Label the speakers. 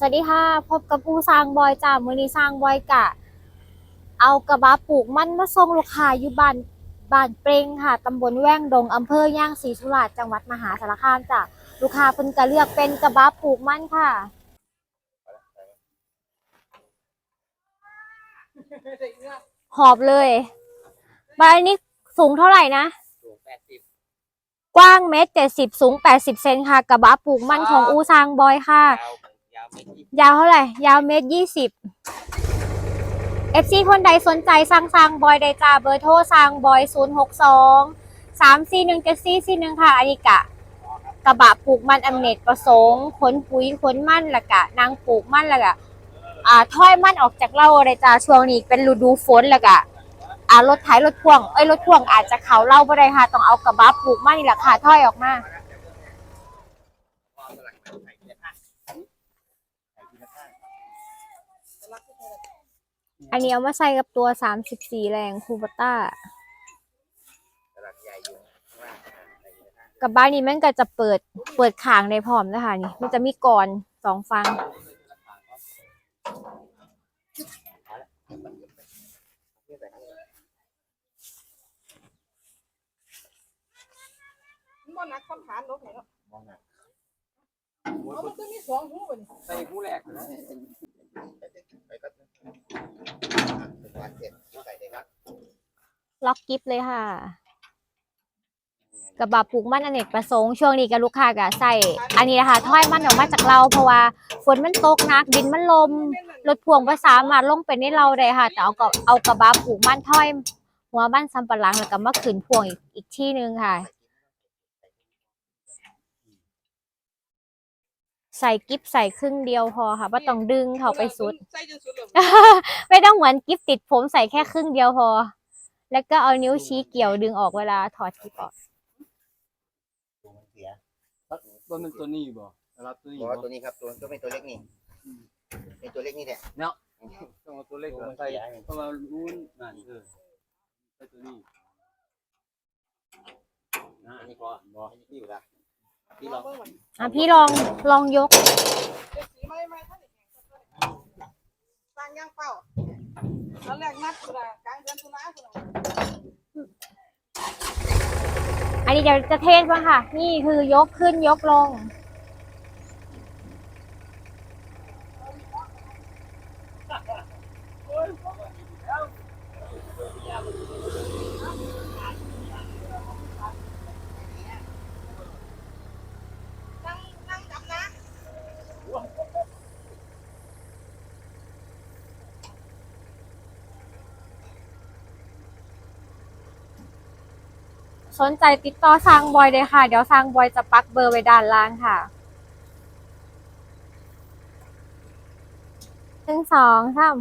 Speaker 1: สวัสดีค่ะ พบกับปูสร้างบอยจ้ามือนี้สร้างบอยกะ เอากระบะปลูกมันมาส่งลูกค้าอยู่บ้านบ้านเปรงค่ะตำบลแว่งดงอำเภอย่างศรีสุราษฎร์จังหวัดมหาสารคามจ้ะลูกค้าเพิ่นก็เลือกเป็นกระบะปลูกมันค่ะหอบเลยใบนี้สูงเท่าไหร่นะ
Speaker 2: สูงแปดสิบ
Speaker 1: กว้างเมตรเจ็ดสิบสูงแปดสิบเซนค่ะ กระบะปลูกมันของอูซางบอยค่ะ
Speaker 2: ยาว
Speaker 1: เท่าไหร่ ยาวเมตรยี่สิบเอฟซีคนใดสนใจสั่งสร้างบอยไดจ้าเบอร์โทรสร้างบอยศูนย์หกสองสามสี่หนึ่งเจ็ดสี่สี่หนึ่งค่ะอันนี้กะ กระบะปลูกมันอเนกประสงค์ขนปุ๋ยขนมันละกะนางปลูกมันละกะอ่าถ้อยมันออกจากเล่าเลยจ้าช่วงนี้เป็นฤดูฝนละกะอ่ารถไถรถพ่วงเอ้ยรถพ่วงอาจจะเขาเล่าบ่ได้ค่ะต้องเอากระบะปลูกมันนี่แหละค่ะถ้อยออกมา
Speaker 2: พอสลักมาใส่ทีละข้างใส่ทีละข้าง
Speaker 1: อันนี้เอามาใส่กับตัว34แรงคูปต้า
Speaker 2: สลักใหญ่อยู่ข้างล่างใส่ทีละข้าง
Speaker 1: กับบ้านนี้มันก็จะเปิดเปิดขางในพร้อมนะคะนี่ มันจะมีกรอนสองฟัง
Speaker 3: มันนักคำถามนกไหนเนาะ
Speaker 2: มองหนัก
Speaker 3: เอามันก็มีสองหูบ่นี่
Speaker 2: ใส่หูแหลกนะไปก็ถึงวันเสร็จใส่เลยครับ
Speaker 1: ล็อกกิฟเลยค่ะกระบะปลูกมันอเนกประสงค์ช่วงนี้กับลูกค้าก็ใส่อันนี้นะคะถ้อยมันออกมาจากเราเพราะว่าฝนมันตกหนักดินมันลมรถพ่วงภาษามาลงไปในเราได้ค่ะแต่เอากับเอากระบะปลูกมันถ้อย หัวบ้านซัมปะหลังแล้วก็มาขืนพ่วงอีกอีกที่หนึ่งค่ะ ใส่กิฟใส่ครึ่งเดียวพอค่ะไม่ต้องดึงเขาไปสุด ไม่ต้องเหมือนกิฟติดผมใส่แค่ครึ่งเดียวพอ แล้วก็เอานิ้วชี้เกี่ยวดึงออกเวลาถอดกิฟออก
Speaker 2: ตัวมันเสีย
Speaker 4: ว่ามันตัวนี้บ่รับตัวนี้
Speaker 2: เพราะ
Speaker 4: บ่
Speaker 2: ว่าตัวนี้ครับตัวก็เป็นตัวเล็กนี่เป็นตัวเล็กนี่แหละ
Speaker 4: ต้องเอาตัวเล็กมาใส่เพราะว่ารู้นั่นเออใส่ตัวนี้นะ
Speaker 2: อันนี้พอบ่นี่อยู่ละพี่ลอง
Speaker 3: เบิ่งมัน
Speaker 1: อะพี่ลองลองยก
Speaker 3: เด็กสีไม่ไม่ท่านนี่สร้างย่างเป้า ตอนแรกนัดสุดากลางเดือนตุลาสุดา
Speaker 1: อันนี้เดี๋ยวจะเทสบ้างค่ะ นี่คือยกขึ้นยกลง
Speaker 3: นั่งนั่งจับนะ
Speaker 1: สนใจติดต่อสร้างบอยเลยค่ะ เดี๋ยวสร้างบอยจะปักเบอร์ไว้ด้านล่างค่ะหนึ่งสองสาม